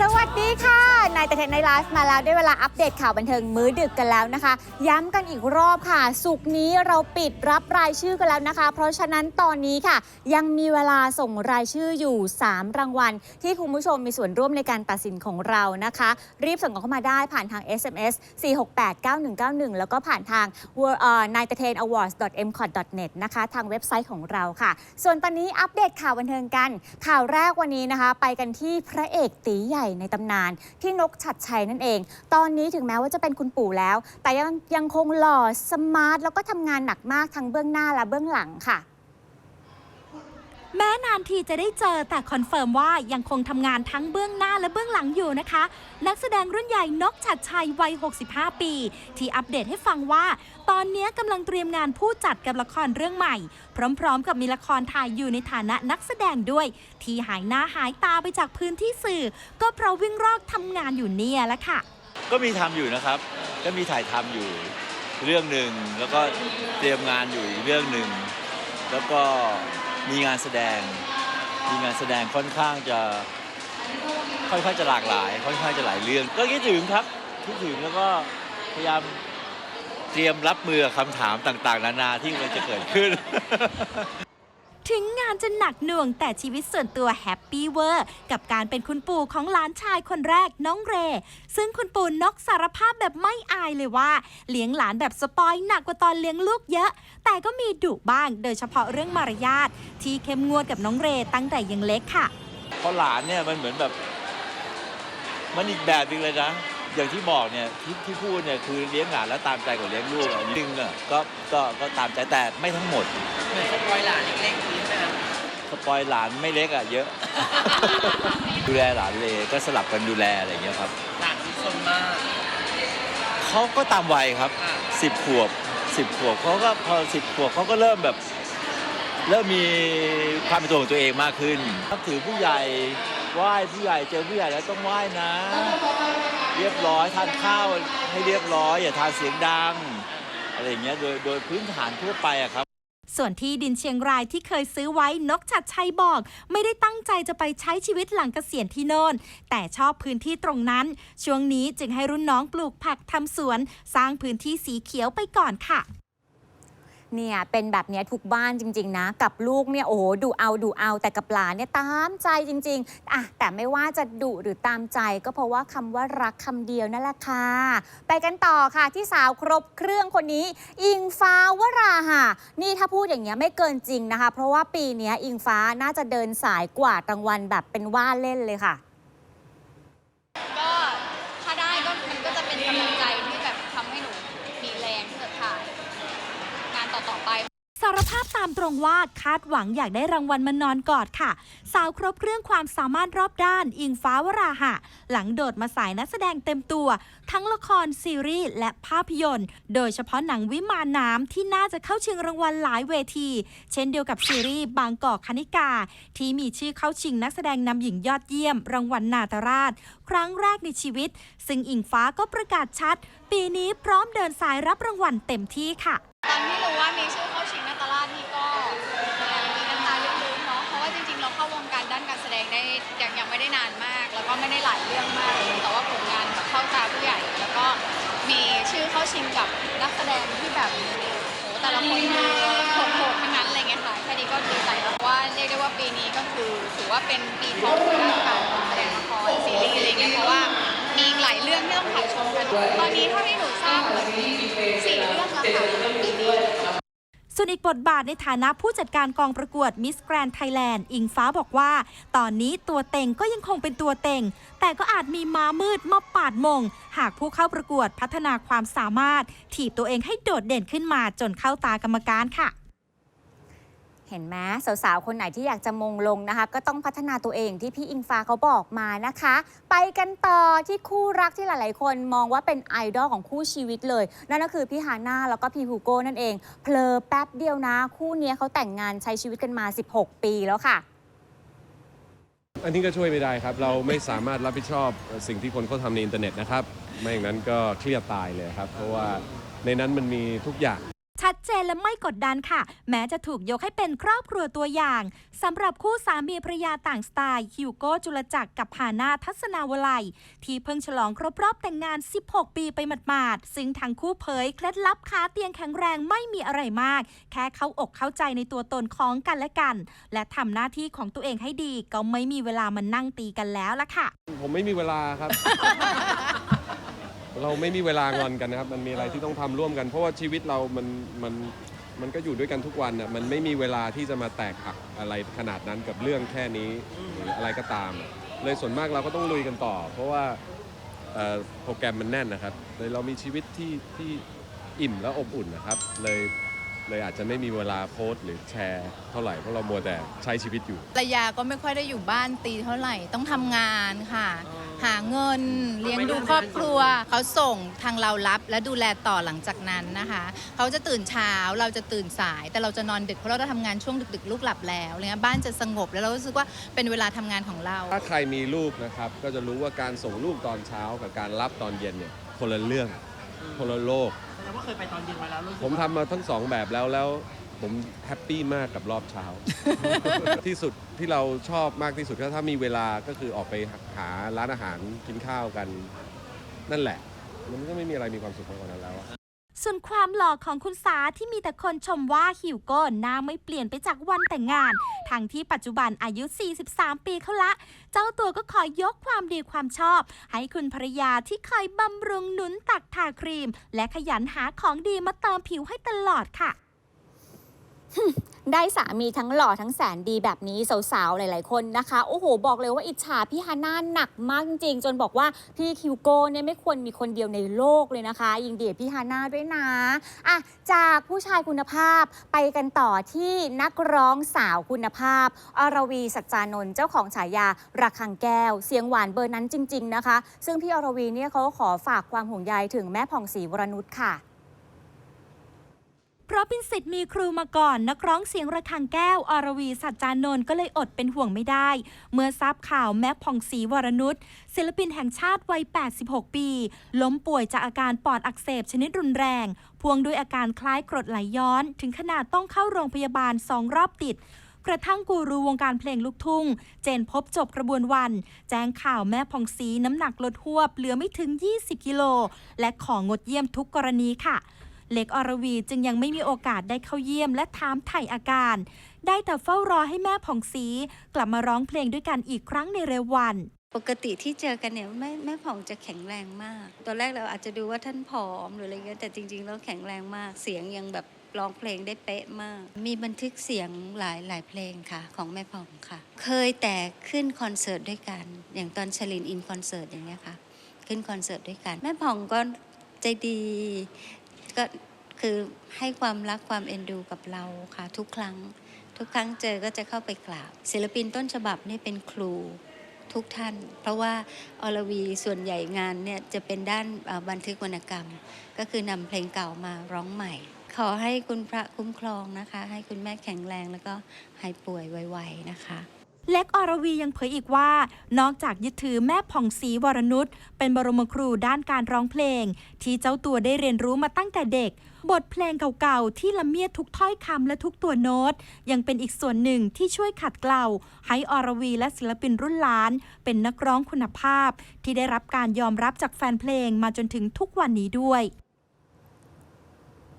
สวัสดีค่ะ นายแต่เทนในไลฟ์มาแล้วได้เวลาอัปเดตข่าวบันเทิงมื้อดึกกันแล้วนะคะ ย้ำกันอีกรอบค่ะสุกร์นี้เราปิดรับรายชื่อกันแล้วนะคะ เพราะฉะนั้นตอนนี้ค่ะ ยังมีเวลาส่งรายชื่ออยู่ 3 รางวัล ที่คุณผู้ชมมีส่วนร่วมในการตัดสินของเรานะคะ รีบส่งกันเข้ามาได้ผ่านทาง SMS 4689191 แล้วก็ผ่านทาง n i g h t e n a w a r d s m c o t n e t นะคะ ทางเว็บไซต์ของเราค่ะ ส่วนตอนนี้อัปเดตข่าวบันเทิงกัน ข่าวแรกวันนี้นะคะ ไปกันที่พระเอกตีใหญ่ในตำนานพี่นกชัดชัยนั่นเอง ตอนนี้ถึงแม้ว่าจะเป็นคุณปู่แล้ว แต่ยังยังคงหล่อสมาร์ทแล้วก็ทำงานหนักมากทั้งเบื้องหน้าและเบื้องหลังค่ะ แม้นานทีจะได้เจอแต่คอนเฟิร์มว่ายังคงทำงานทั้งเบื้องหน้าและเบื้องหลังอยู่นะคะ นักแสดงรุ่นใหญ่นกชัดชัยวัย 65 ปี ที่อัปเดตให้ฟังว่า ตอนนี้กำลังเตรียมงานผู้จัดกับละครเรื่องใหม่ พร้อมๆ กับมีละครถ่ายอยู่ในฐานะนักแสดงด้วย ที่หายหน้าหายตาไปจากพื้นที่สื่อ ก็เพราะวิ่งรอกทำงานอยู่เนี่ยแหละค่ะ ก็มีทำอยู่นะครับ ก็มีถ่ายทำอยู่เรื่องหนึ่งแล้วก็เตรียมงานอยู่อีกเรื่องหนึ่งแล้วก็ มีงานแสดง มีงานแสดงค่อนข้างจะค่อนข้างจะหลากหลาย ค่อนข้างจะหลายเรื่อง ก็คิดถึงครับคิดถึงแล้วก็พยายามเตรียมรับมือกับคำถามต่างๆ นานาที่มันจะเกิดขึ้น ถึงงานจะหนักหน่วงแต่ชีวิตส่วนตัวแฮปปี้เวอร์กับการเป็นคุณปู่ของหลานชายคนแรกน้องเร ซึ่งคุณปู่นกสารภาพแบบไม่อายเลยว่า เลี้ยงหลานแบบสปอยหนักกว่าตอนเลี้ยงลูกเยอะ แต่ก็มีดุบ้างโดยเฉพาะเรื่องมารยาทที่เข้มงวดกับน้องเรตั้งแต่ยังเล็กค่ะ เพราะหลานเนี่ยมันเหมือนแบบ มันอีกแบบหนึงเลยนะ อย่างที่บอกเนี่ยที่ที่พูดเนี่ยคือเลี้ยงหลานแล้วตามใจกว่าเลี้ยงลูกอันนึงอะก็ก็ก็ตามใจแต่ไม่ทั้งหมด เหมือนสปอยหลานเล็กๆนี้ใช่ไหมครับ สปอยหลานไม่เล็กอะเยอะ ดูแลหลานเลยก็สลับกันดูแลอะไรอย่างเงี้ยครับหลานที่สนมาก เขาก็ตามวัยครับค่ะสิบขวบสิบขวบเขาก็พอสิบขวบเขาก็เริ่มแบบ เริ่มมีความเป็นตัวของตัวเองมากขึ้นนับถือผู้ใหญ่ไหว้ผู้ใหญ่เจอผู้ใหญ่แล้วต้องไหว้นะ เรียบร้อยทานข้าวให้เรียบร้อย อย่าทานเสียงดังอะไรอย่างเงี้ยโดยโดยพื้นฐานทั่วไปอะครับ ส่วนที่ดินเชียงรายที่เคยซื้อไว้นกชัดชัยบอก ไม่ได้ตั้งใจจะไปใช้ชีวิตหลังเกษียณที่โน่น แต่ชอบพื้นที่ตรงนั้น ช่วงนี้จึงให้รุ่นน้องปลูกผักทำสวน สร้างพื้นที่สีเขียวไปก่อนค่ะ เนี่ยเป็นแบบเนี้ยทุกบ้านจริง ๆ นะ กับลูกเนี่ยโอ้โหดูเอาดูเอาแต่กับหลานเนี่ยตามใจจริงๆอะแต่ไม่ว่าจะดุหรือตามใจก็เพราะว่าคำว่ารักคำเดียวนั่นแหละค่ะไปกันต่อค่ะที่สาวครบเครื่องคนนี้ อิงฟ้าวราค่ะนี่ถ้าพูดอย่างเงี้ยไม่เกินจริงนะคะ เพราะว่าปีเนี้ยอิงฟ้าน่าจะเดินสายกว่ารางวัลแบบเป็นว่าเล่นเลยค่ะารภาพตามตรงว่าคาดหวังอยากได้รางวัลมานอนกอดค่ะ สาวครบเครื่องความสามารถรอบด้าน อิงฟ้าวราหะ หลังโดดมาสายนักแสดงเต็มตัว ทั้งละครซีรีส์และภาพยนตร์ โดยเฉพาะหนังวิมานน้ำที่น่าจะเข้าชิงรางวัลหลายเวที เช่นเดียวกับซีรีส์บางกอกคณิกา ที่มีชื่อเข้าชิงนักแสดงนำหญิงยอดเยี่ยม รางวัลนาตราช ครั้งแรกในชีวิต ซึ่งอิงฟ้าก็ประกาศชัด ปีนี้พร้อมเดินสายรับรางวัลเต็มที่ค่ะตอนที่รู้ว่ามีชื่อ เรื่องมากแต่ว่าผลงานแบบเข้าตาผู้ใหญ่ แล้วก็มีชื่อเข้าชิงกับนักแสดงที่แบบโหแต่ละคนคือโหดๆทั้งนั้นอะไงค่ะแค่นี้ก็ดีใจแล้วเพราะว่าเรียกได้ว่าปีนี้ก็คือถือว่าเป็นปีทองของด้านการแสดงละครซีรีส์อะไรเงี้ยเพราะว่ามีหลายเรื่องที่ต้องถ่ายชมกัน ตอนนี้เท่าที่หนูทราบเหมือนสี่เรื่องละค่ะปีนี้ ส่วนอีกบทบาทในฐานะผู้จัดการกองประกวดมิสแกรนด์ไทยแลนด์อิงฟ้าบอกว่า ตอนนี้ตัวเต็งก็ยังคงเป็นตัวเต็ง แต่ก็อาจมีม้ามืดมาปาดมง หากผู้เข้าประกวดพัฒนาความสามารถ ถีบตัวเองให้โดดเด่นขึ้นมาจนเข้าตากรรมการค่ะ เห็นไหมสาวๆ คนไหนที่อยากจะมงลงนะคะ ก็ต้องพัฒนาตัวเองที่พี่อิงฟ้าเขาบอกมานะคะ ไปกันต่อที่คู่รักที่หลายๆ คนมองว่าเป็นไอดอลของคู่ชีวิตเลย นั่นก็คือพี่ฮาน่าแล้วก็พี่ฮูโก้นั่นเอง เพลอแป๊บเดียวนะ คู่นี้เขาแต่งงานใช้ชีวิตกันมา 16 ปีแล้วค่ะ อันนี้ก็ช่วยไม่ได้ครับ เราไม่สามารถรับผิดชอบสิ่งที่คนเขาทำในอินเทอร์เน็ตนะครับ ไม่อย่างนั้นก็เครียดตายเลยครับ เพราะว่าในนั้นมันมีทุกอย่าง ชัดเจนและไม่กดดันค่ะ แม้จะถูกยกให้เป็นครอบครัวตัวอย่างสำหรับคู่สามีภรรยาต่างสไตล์ฮิวโก้จุลจักรกับฮานาทัศนาวลัย ที่เพิ่งฉลองครบรอบแต่งงาน 16 ปีไปหมาดๆซึ่งทั้งคู่เผยเคล็ดลับขาเตียงแข็งแรงไม่มีอะไรมาก แค่เข้าอกเข้าใจในตัวตนของกันและกัน และทำหน้าที่ของตัวเองให้ดีก็ไม่มีเวลามานั่งตีกันแล้วล่ะค่ะ ผมไม่มีเวลาครับ เราไม่มีเวลางอนกันนะครับ มันมีอะไรที่ต้องทำร่วมกัน เพราะว่าชีวิตเรา มัน มัน มันก็อยู่ด้วยกันทุกวันอะ มันไม่มีเวลาที่จะมาแตกหักอะไรขนาดนั้นกับเรื่องแค่นี้หรืออะไรก็ตาม เลยส่วนมากเราก็ต้องลุยกันต่อ เพราะว่าเอ่อโปรแกรมมันแน่นนะครับ เลยเรามีชีวิตที่ที่อิ่มและอบอุ่นนะครับ เลยเลยอาจจะไม่มีเวลาโพสต์หรือแชร์เท่าไหร่เพราะเรามัวแต่ใช้ชีวิตอยู่ ภรรยาก็ไม่ค่อยได้อยู่บ้านตีเท่าไหร่ต้องทำงานค่ะ หาเงิน เลี้ยงดูครอบครัว เขาส่งทางเรารับและดูแลต่อหลังจากนั้นนะคะ เขาจะตื่นเช้าเราจะตื่นสาย แต่เราจะนอนดึกเพราะเราจะทำงานช่วงดึกๆลูกหลับแล้วอะไรเงี้ยบ้านจะสงบแล้วเรารู้สึกว่าเป็นเวลาทำงานของเรา ถ้าใครมีลูกนะครับ ก็จะรู้ว่าการส่งลูกตอนเช้ากับการรับตอนเย็นเนี่ยคนละเรื่องคนละโลกแสดงว่าเคยไปตอนเย็นมาแล้วรู้สึกผมว่า ทำมาทั้งสองแบบแล้วแล้ว ผมแฮปปี้มากกับรอบเช้า ที่สุดที่เราชอบมากที่สุดก็ถ้ามีเวลาก็คือออกไปหาร้านอาหารกินข้าวกัน นั่นแหละ มันก็ไม่มีอะไรมีความสุขมากกว่านั้นแล้วอะ ส่วนความหล่อของคุณสาที่มีแต่คนชมว่าฮิวโก้หน้าไม่เปลี่ยนไปจากวันแต่งงาน ทั้งที่ปัจจุบันอายุ 43 ปีเขาละ เจ้าตัวก็ขอยกความดีความชอบ ให้คุณภรรยาที่คอยบำรุงหนุนตักทาครีม และขยันหาของดีมาเติมผิวให้ตลอดค่ะ ได้สามีทั้งหล่อทั้งแสนดีแบบนี้สาวๆ หลายๆ คนนะคะ โอ้โห บอกเลยว่าอิจฉาพี่ฮาน่าหนักมากจริงๆจนบอกว่าพี่คิวโก้เนี่ยไม่ควรมีคนเดียวในโลกเลยนะคะ ยิงเดียพี่ฮาน่าด้วยนะอะจากผู้ชายคุณภาพไปกันต่อที่นักร้องสาวคุณภาพ อรวีสัจจานนท์เจ้าของฉายาระคังแก้ว เสียงหวานเบอร์นั้นจริง ๆ นะคะ ซึ่งพี่อรวีเนี่ยเขาขอฝากความห่วงใยถึงแม่ผ่องศรีวรนุชค่ะ เพราะเป็นสิทธิ์มีครูมาก่อน นักร้องเสียงระฆังแก้ว อรวี สัจจานนท์ก็เลยอดเป็นห่วงไม่ได้ เมื่อทราบข่าวแม็กผ่องศรีวรนุชศิลปินแห่งชาติวัย 86 ปี ล้มป่วยจากอาการปอดอักเสบชนิดรุนแรงพ่วงด้วยอาการคล้ายกรดไหลย้อน ถึงขนาดต้องเข้าโรงพยาบาลสองรอบติดกระทั่งกูรูวงการเพลงลูกทุ่ง เจนพบจบกระบวนวัน แจ้งข่าวแม่ผ่องศรีน้ำหนักลดหวบ เหลือไม่ถึง 20 กิโล และของดเยี่ยมทุกกรณีค่ะ เล็กอรวีจึงยังไม่มีโอกาสได้เข้าเยี่ยมและถามไถ่อาการ ได้แต่เฝ้ารอให้แม่ผ่องศรีกลับมาร้องเพลงด้วยกันอีกครั้งในเร็ววัน ปกติที่เจอกันเนี่ยแม่แม่ผ่องจะแข็งแรงมาก ตอนแรกเราอาจจะดูว่าท่านผอมหรืออะไรเงี้ยแต่จริงๆแล้วแข็งแรงมาก เสียงยังแบบร้องเพลงได้เป๊ะมาก มีบันทึกเสียงหลายหลายเพลงค่ะ ของแม่ผ่องค่ะ เคยแต่ขึ้นคอนเสิร์ตด้วยกัน อย่างตอนชลินอินคอนเสิร์ตอย่างเงี้ยค่ะ ขึ้นคอนเสิร์ตด้วยกัน แม่ผ่องก็ใจดี ก็คือให้ความรักความเอ็นดูกับเราค่ะ ทุกครั้ง ทุกครั้งเจอก็จะเข้าไปกราบ ศิลปินต้นฉบับนี่เป็นครูทุกท่าน เพราะว่าอรวีส่วนใหญ่งานเนี่ยจะเป็นด้านบันทึกวรรณกรรม ก็คือนำเพลงเก่ามาร้องใหม่ ขอให้คุณพระคุ้มครองนะคะ ให้คุณแม่แข็งแรงแล้วก็หายป่วยไวๆนะคะ เล็กอรวียังเผยอีกว่า นอกจากยึดถือแม่ผ่องศรีวรนุชเป็นบรมครูด้านการร้องเพลง ที่เจ้าตัวได้เรียนรู้มาตั้งแต่เด็ก บทเพลงเก่าๆ ที่ละเมียดทุกถ้อยคำและทุกตัวโน้ต ยังเป็นอีกส่วนหนึ่งที่ช่วยขัดเกลาให้อรวีและศิลปินรุ่นหลาน เป็นนักร้องคุณภาพ ที่ได้รับการยอมรับจากแฟนเพลงมาจนถึงทุกวันนี้ด้วย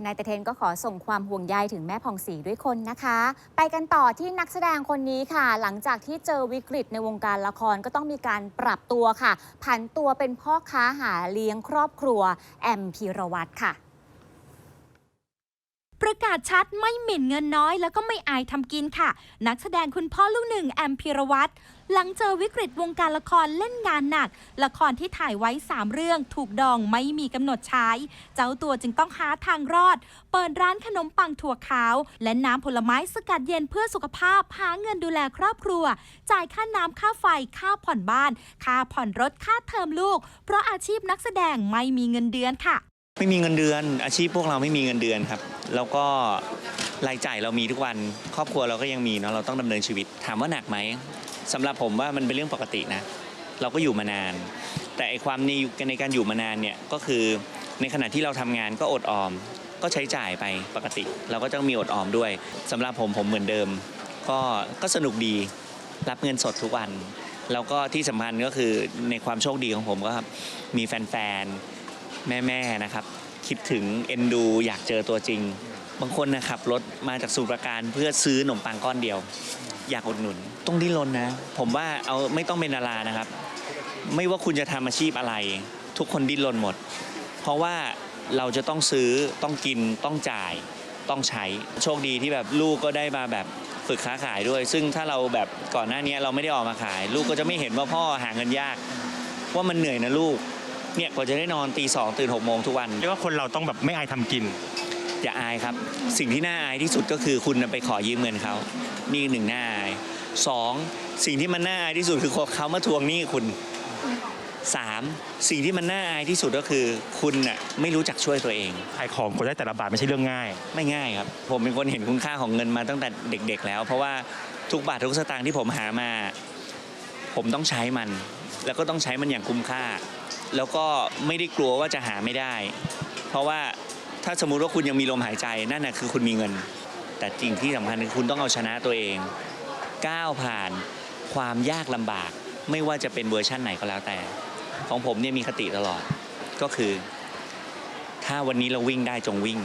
นายตะเทนก็ขอส่งความห่วงใยถึงแม่ผ่องศรีด้วยคนนะคะ ไปกันต่อที่นักแสดงคนนี้ค่ะ หลังจากที่เจอวิกฤตในวงการละครก็ต้องมีการปรับตัวค่ะ ผันตัวเป็นพ่อค้าหาเลี้ยงครอบครัว แอมพีรวัตรค่ะ ประกาศชัดไม่หมิ่นเงินน้อย แล้วก็ไม่อายทำกินค่ะ นักแสดงคุณพ่อลูกหนึ่งแอมพีรวัตรหลังเจอวิกฤตวงการละครเล่นงานหนัก ละครที่ถ่ายไว้ 3 เรื่องถูกดองไม่มีกำหนดใช้ เจ้าตัวจึงต้องหาทางรอด เปิดร้านขนมปังถั่วขาว และน้ำผลไม้สกัดเย็นเพื่อสุขภาพ หาเงินดูแลครอบครัว จ่ายค่าน้ำค่าไฟ ค่าผ่อนบ้าน ค่าผ่อนรถ ค่าเทอมลูก เพราะอาชีพนักแสดงไม่มีเงินเดือนค่ะ ไม่มีเงินเดือน อาชีพพวกเราไม่มีเงินเดือนครับ แล้วก็รายจ่ายเรามีทุกวัน ครอบครัวเราก็ยังมีเนาะเราต้องดำเนินชีวิต ถามว่าหนักไหมสำหรับผมว่ามันเป็นเรื่องปกตินะ เราก็อยู่มานาน แต่ไอความในในการอยู่มานานเนี่ยก็คือในขณะที่เราทำงานก็อดออม ก็ใช้จ่ายไปปกติ เราก็ต้องมีอดออมด้วยสำหรับผมผมเหมือนเดิม ก็ก็สนุกดีรับเงินสดทุกวัน แล้วก็ที่สำคัญก็คือในความโชคดีของผมก็มีแฟนๆ แม่ๆนะครับ คิดถึงเอ็นดูอยากเจอตัวจริง บางคนนะครับรถมาจากสุรปราการเพื่อซื้อขนมปังก้อนเดียว อยากอุดหนุนต้องดิ้นรนนะ ผมว่าเอาไม่ต้องเป็นดารานะครับ ไม่ว่าคุณจะทำอาชีพอะไร ทุกคนดิ้นรนหมด เพราะว่าเราจะต้องซื้อต้องกินต้องจ่ายต้องใช้โชคดีที่แบบลูกก็ได้มาแบบฝึกค้าขายด้วย ซึ่งถ้าเราแบบก่อนหน้านี้เราไม่ได้ออกมาขาย ลูกก็จะไม่เห็นว่าพ่อหาเงินยาก ว่ามันเหนื่อยนะลูก เนี่ยกว่าจะได้นอนตีสองตื่นหกโมงทุกวัน เรียกว่าคนเราต้องแบบไม่อายทำกิน อย่าอายครับ สิ่งที่น่าอายที่สุดก็คือคุณไปขอยืมเงินเขานี่หนึ่งน่าอายสองสิ่งที่มันน่าอายที่สุดคือเขามาทวงหนี้คุณสามสิ่งที่มันน่าอายที่สุดก็คือคุณน่ะไม่รู้จักช่วยตัวเอง ขายของกดได้แต่ละบาทไม่ใช่เรื่องง่าย ไม่ง่ายครับ ผมเป็นคนเห็นคุณค่าของเงินมาตั้งแต่เด็ก ๆ แล้ว เพราะว่าทุกบาททุกสตางค์ที่ผมหามา ผมต้องใช้มัน แล้วก็ต้องใช้มันอย่างคุ้มค่า แล้วก็ไม่ได้กลัวว่าจะหาไม่ได้ เพราะว่าถ้าสมมุติว่าคุณยังมีลมหายใจนั่นนะคือคุณมีเงิน แต่จริงที่สำคัญคือคุณต้องเอาชนะตัวเองก้าวผ่านความยากลำบาก ไม่ว่าจะเป็นเวอร์ชั่นไหนก็แล้วแต่ ของผมเนี่ยมีคติตลอดก็คือ ถ้าวันนี้เราวิ่งได้จงวิ่ง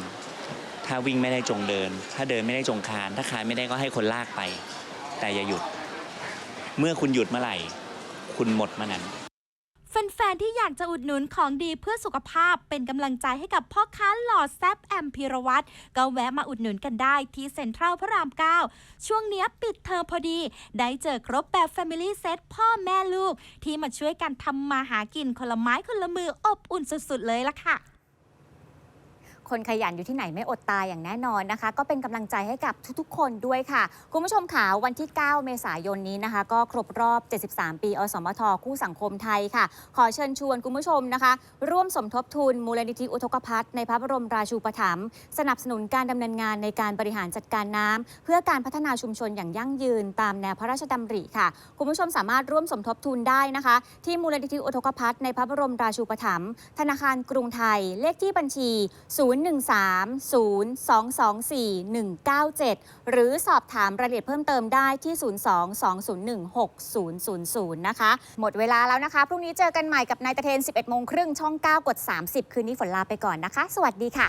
ถ้าวิ่งไม่ได้จงเดิน ถ้าเดินไม่ได้จงคาน ถ้าคานไม่ได้ก็ให้คนลากไป แต่อย่าหยุด เมื่อคุณหยุดเมื่อไหร่ คุณหมดมานั้นแฟนๆ ที่อยากจะอุดหนุนของดีเพื่อสุขภาพเป็นกำลังใจให้กับพ่อค้าหล่อแซบแอมพิรวัตรก็แวะมาอุดหนุนกันได้ที่เซ็นทรัลพระราม 9 ช่วงเนี้ยปิดเทอมพอดี ได้เจอครบแบบ Family เซตพ่อแม่ลูก ที่มาช่วยกันทำมาหากินคนละไม้คนละมืออบอุ่นสุดๆเลยล่ะค่ะ คนขยันอยู่ที่ไหนไม่อดตายอย่างแน่นอนนะคะ ก็เป็นกำลังใจให้กับทุกๆ คนด้วยค่ะ คุณผู้ชมค่ะวันที่ 9 เมษายนนี้นะคะ ก็ครบรอบ 73 ปี อสมทคู่สังคมไทยค่ะ ขอเชิญชวนคุณผู้ชมนะคะ ร่วมสมทบทุนมูลนิธิอุทกภัทในพระบรมราชูปถัมภ์สนับสนุนการดำเนินงานในการบริหารจัดการน้ำเพื่อการพัฒนาชุมชนอย่างยั่งยืน ตามแนวพระราชดำริค่ะ คุณผู้ชมสามารถร่วมสมทบทุนได้นะคะ ที่มูลนิธิอุทกภัทในพระบรมราชูปถัมภ์ธนาคารกรุงไทยเลขที่บัญชี013-024-197 หรือสอบถามรายละเอียดเพิ่มเติมได้ที่ 02-201-6000 นะคะ หมดเวลาแล้วนะคะ พรุ่งนี้เจอกันใหม่กับนายตะเทน 11 โมงครึ่งช่อง 9 กด 30 คืนนี้ฝนลาไปก่อนนะคะ สวัสดีค่ะ